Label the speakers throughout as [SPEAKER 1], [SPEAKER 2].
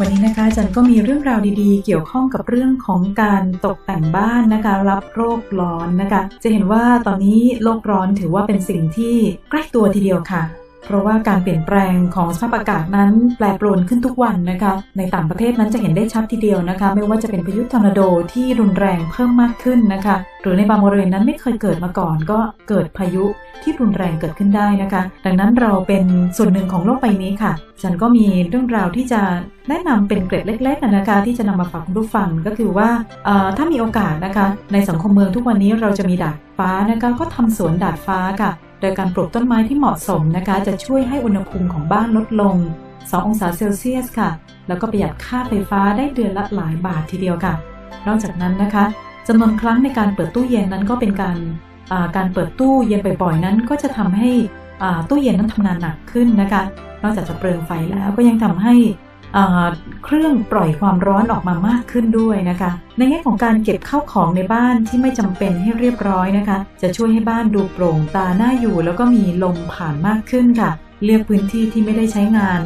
[SPEAKER 1] วันนี้นะคะอาจันก็มีเรื่องราวดีๆ เกี่ยวข้องกับเรื่องของการตกแต่งบ้านนะคะ รับโรคร้อนนะคะ จะเห็นว่าตอนนี้โลกร้อนถือว่าเป็นสิ่งที่ใกล้ตัวทีเดียวค่ะ เพราะว่าการเปลี่ยนแปลงของสภาพอากาศนั้นแปรปรวนขึ้นทุกวันนะคะ ในต่างประเทศนั้นจะเห็นได้ชัดทีเดียวนะคะ ไม่ว่าจะเป็นพายุทอร์นาโดที่รุนแรงเพิ่มมากขึ้นนะคะ หรือในบางบริเวณนั้นไม่เคยเกิดมาก่อน ก็เกิดพายุที่รุนแรงเกิดขึ้นได้นะคะ ดังนั้นเราเป็นส่วนหนึ่งของโลกใบนี้ค่ะ ฉันก็มีเรื่องราวที่จะแนะนำเป็นเกร็ดเล็กๆนะคะที่จะนำมาฝากคุณผู้ฟังก็คือว่าเอ่อถ้ามีโอกาสนะคะ ในสังคมเมืองทุกวันนี้เราจะมีดาดฟ้านะคะก็ทำสวนดาดฟ้าค่ะ ยการปลูกต้นไม้ที่เหมาะสมนะคะ จะช่วยให้อุณหภูมิของบ้านลดลง 2 องศาเซลเซียสค่ะ แล้วก็ประหยัดค่าไฟฟ้าได้เดือนละหลายบาททีเดียวค่ะ นอกจากนั้นนะคะจำนวนครั้งในการเปิดตู้เย็นนั้นก็เป็นการการเปิดตู้เย็นบ่อยๆ นั้นก็จะทำให้ตู้เย็นนั้นทำงานหนักขึ้นนะคะ นอกจากจะเปลืองไฟแล้วก็ยังทำให้อ่า เครื่องปล่อยความร้อนออกมามากขึ้นด้วยนะคะ ในแง่ของการเก็บข้าวของในบ้านที่ไม่จำเป็นให้เรียบร้อยนะคะ จะช่วยให้บ้านดูโปร่งตาหน้าอยู่ แล้วก็มีลมผ่านมากขึ้นค่ะ เลือกพื้นที่ที่ไม่ได้ใช้งาน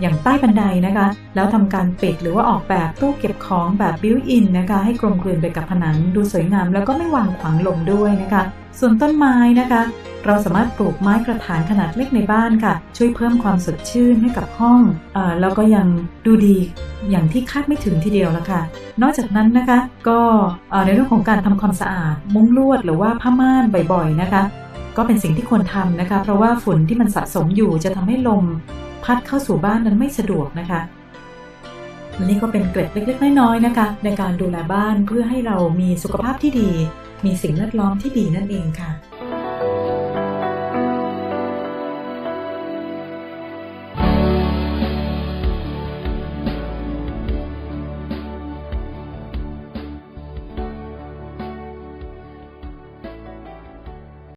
[SPEAKER 1] อย่างใต้บันไดนะคะ แล้วทำการปิดหรือว่าออกแบบตู้เก็บของแบบบิวอินนะคะ ให้กลมกลืนไปกับผนังดูสวยงาม แล้วก็ไม่วางขวางลมด้วยนะคะ ส่วนต้นไม้นะคะ เราสามารถปลูกไม้กระถางขนาดเล็กในบ้านค่ะ ช่วยเพิ่มความสดชื่นให้กับห้องอแล้วก็ยังดูดีอย่างที่คาดไม่ถึงทีเดียวละค่ะ นอกจากนั้นนะคะก็ในเรื่องของการทำความสะอาด มุ้งลวดหรือว่าผ้าม่านบ่อยๆนะคะ ก็เป็นสิ่งที่ควรทำนะคะ เพราะว่าฝุ่นที่มันสะสมอยู่จะทำให้ลมพัดเข้าสู่บ้านนั้นไม่สะดวกนะคะและนี่ก็เป็นเกร็ดเล็กๆ น้อยๆนะคะ ในการดูแลบ้านเพื่อให้เรามีสุขภาพที่ดี มีสิ่งแวดล้อมที่ดีนั่นเองค่ะ